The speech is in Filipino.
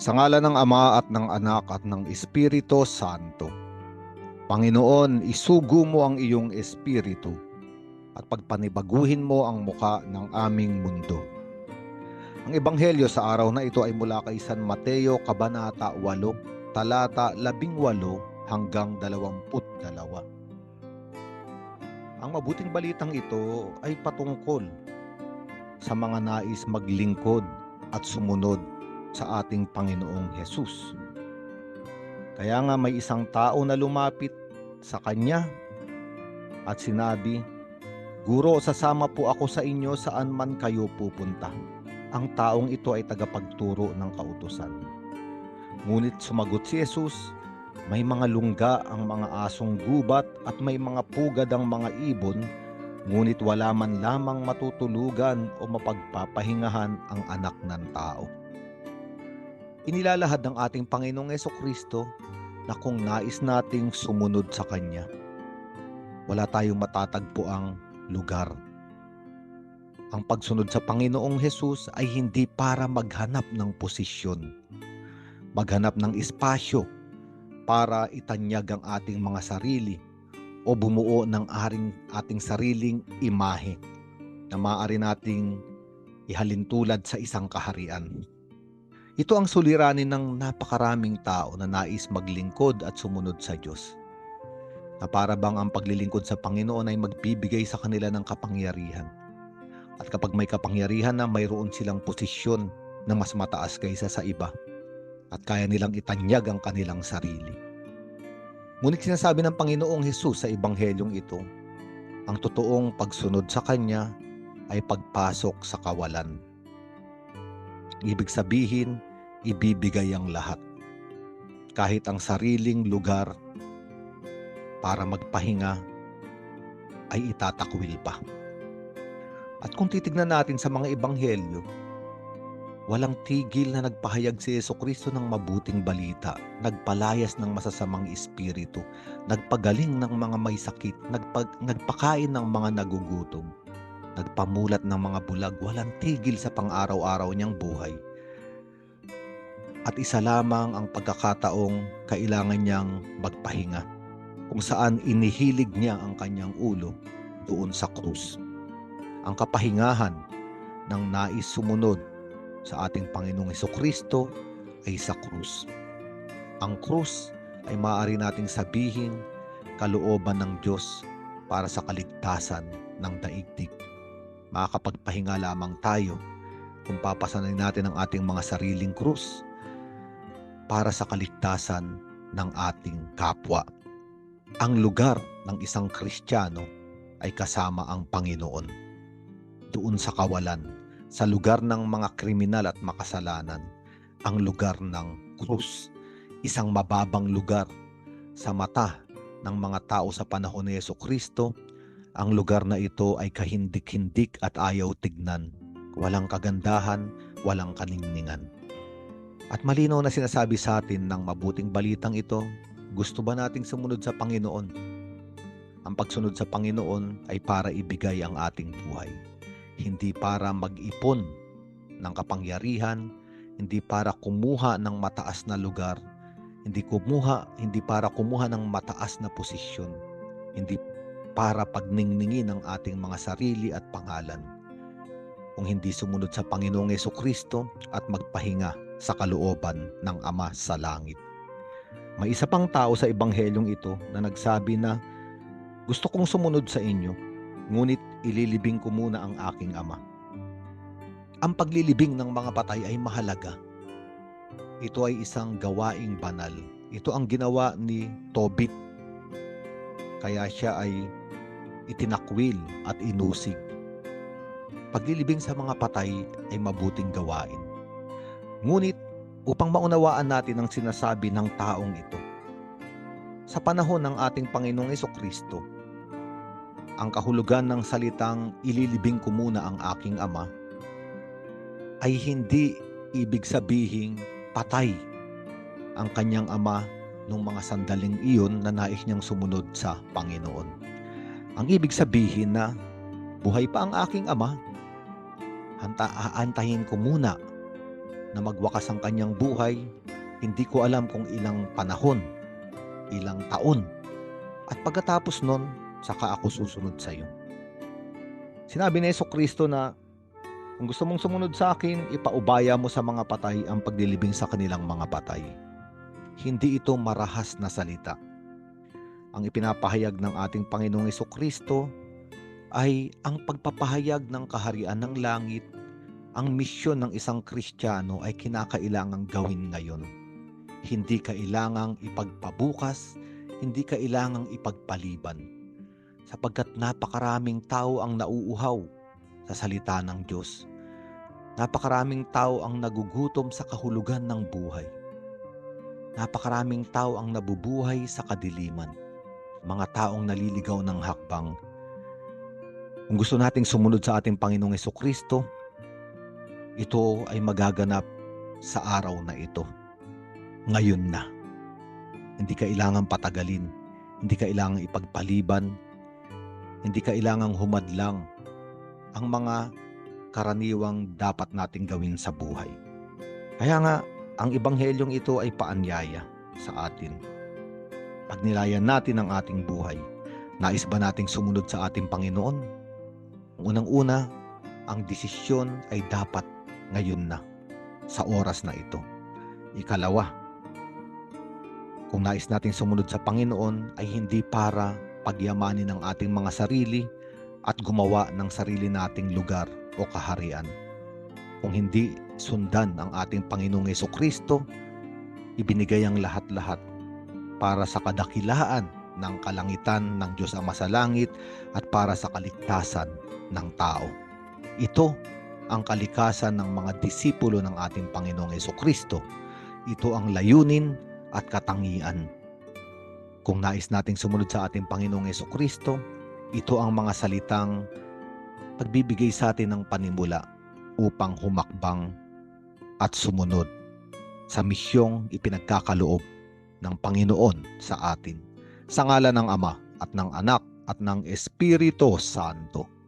Sa ngala ng Ama at ng Anak at ng Espiritu Santo. Panginoon, isugo mo ang iyong espiritu at pagpanibaguhin mo ang muka ng aming mundo. Ang ebanghelyo sa araw na ito ay mula kay San Mateo, Kabanata 8, talata 18 hanggang 22. Ang mabuting balitang ito ay patungkol sa mga nais maglingkod at sumunod sa ating Panginoong Hesus. Kaya nga may isang tao na lumapit sa kanya at sinabi, Guro, sasama po ako sa inyo saan man kayo pupunta. Ang taong ito ay tagapagturo ng kautusan. Ngunit sumagot si Jesus, may mga lungga ang mga asong gubat at may mga pugad ang mga ibon, ngunit wala man lamang matutulugan o mapagpapahingahan ang anak ng tao. Inilalahad ng ating Panginoong Yeso Kristo na kung nais nating sumunod sa Kanya, wala tayong matatagpo ang lugar. Ang pagsunod sa Panginoong Hesus ay hindi para maghanap ng posisyon, maghanap ng espasyo para itanyag ang ating mga sarili o bumuo ng aring, ating sariling imahe na maaari nating ihalintulad sa isang kaharian. Ito ang suliranin ng napakaraming tao na nais maglingkod at sumunod sa Diyos. Na para bang ang paglilingkod sa Panginoon ay magbibigay sa kanila ng kapangyarihan. At kapag may kapangyarihan na mayroon silang posisyon na mas mataas kaysa sa iba at kaya nilang itanyag ang kanilang sarili. Ngunit sinasabi ng Panginoong Hesus sa Ebanghelyong ito, ang totoong pagsunod sa Kanya ay pagpasok sa kawalan. Ibig sabihin, ibibigay ang lahat. Kahit ang sariling lugar para magpahinga ay itatakwil pa. At kung titignan natin sa mga ebanghelyo, walang tigil na nagpahayag si Yeso Kristo ng mabuting balita, nagpalayas ng masasamang espiritu, nagpagaling ng mga may sakit, nagpag, nagpakain ng mga nagugutom, nagpamulat ng mga bulag, walang tigil sa pang-araw-araw niyang buhay. At isa lamang ang pagkakataong kailangan niyang magpahinga, kung saan inihilig niya ang kanyang ulo doon sa krus. Ang kapahingahan ng nais sumunod sa ating Panginoong Kristo ay sa krus. Ang krus ay maaari nating sabihin kalooban ng Diyos para sa kaligtasan ng daigdig. Makakapagpahinga lamang tayo kung papasanin natin ang ating mga sariling krus para sa kaligtasan ng ating kapwa. Ang lugar ng isang Kristiyano ay kasama ang Panginoon. Doon sa kawalan, sa lugar ng mga kriminal at makasalanan, ang lugar ng krus, isang mababang lugar sa mata ng mga tao sa panahon ni Yeso Kristo, ang lugar na ito ay kahindik-hindik at ayaw tignan. Walang kagandahan, walang kaningningan. At malinaw na sinasabi sa atin ng mabuting balitang ito, gusto ba nating sumunod sa Panginoon? Ang pagsunod sa Panginoon ay para ibigay ang ating buhay. Hindi para mag-ipon ng kapangyarihan, hindi para kumuha ng mataas na lugar, hindi kumuha, hindi para kumuha ng mataas na posisyon, hindi para pagningningin ang ating mga sarili at pangalan. Kung hindi sumunod sa Panginoong Yeso Kristo at magpahinga sa kalooban ng Ama sa langit. May isa pang tao sa ebanghelyong ito na nagsabi na, Gusto kong sumunod sa inyo, ngunit ililibing ko muna ang aking Ama. Ang paglilibing ng mga patay ay mahalaga. Ito ay isang gawaing banal. Ito ang ginawa ni Tobit. Kaya siya ay itinakwil at inusig. Paglilibing sa mga patay ay mabuting gawain Ngunit upang maunawaan natin ang sinasabi ng taong ito, sa panahon ng ating Panginoong Kristo, ang kahulugan ng salitang ililibing ko muna ang aking ama ay hindi ibig sabihing patay ang kanyang ama nung mga sandaling iyon na nais niyang sumunod sa Panginoon. Ang ibig sabihin na buhay pa ang aking ama, hanta aantahin ko muna na magwakas ang kanyang buhay, hindi ko alam kung ilang panahon, ilang taon. At pagkatapos nun, saka ako susunod sa iyo. Sinabi ni Yeso Kristo na kung gusto mong sumunod sa akin, ipaubaya mo sa mga patay ang paglilibing sa kanilang mga patay. Hindi ito marahas na salita. Ang ipinapahayag ng ating Panginoong Kristo ay ang pagpapahayag ng kaharian ng langit. Ang misyon ng isang Kristiyano ay kinakailangang gawin ngayon. Hindi kailangang ipagpabukas, hindi kailangang ipagpaliban. Sapagkat napakaraming tao ang nauuhaw sa salita ng Diyos. Napakaraming tao ang nagugutom sa kahulugan ng buhay. Napakaraming tao ang nabubuhay sa kadiliman. Mga taong naliligaw ng hakbang. Kung gusto nating sumunod sa ating Panginoong Kristo, ito ay magaganap sa araw na ito. Ngayon na. Hindi kailangan patagalin. Hindi kailangan ipagpaliban. Hindi kailangang humadlang ang mga karaniwang dapat nating gawin sa buhay. Kaya nga, ang ibanghelyong ito ay paanyaya sa atin. Pagnilayan natin ang ating buhay. Nais ba nating sumunod sa ating Panginoon? Unang-una, ang desisyon ay dapat ngayon na, sa oras na ito. Ikalawa, kung nais nating sumunod sa Panginoon ay hindi para pagyamanin ang ating mga sarili at gumawa ng sarili nating lugar o kaharian. Kung hindi sundan ang ating Panginoong Yeso Kristo, ibinigay ang lahat-lahat para sa kadakilaan ng kalangitan ng Diyos Ama sa langit at para sa kaligtasan ng tao. Ito ang kalikasan ng mga disipulo ng ating Panginoong Yeso Kristo. Ito ang layunin at katangian. Kung nais nating sumunod sa ating Panginoong Yeso Kristo, ito ang mga salitang pagbibigay sa atin ng panimula upang humakbang at sumunod sa misyong ipinagkakaloob ng Panginoon sa atin. Sa ngala ng Ama at ng Anak at ng Espiritu Santo.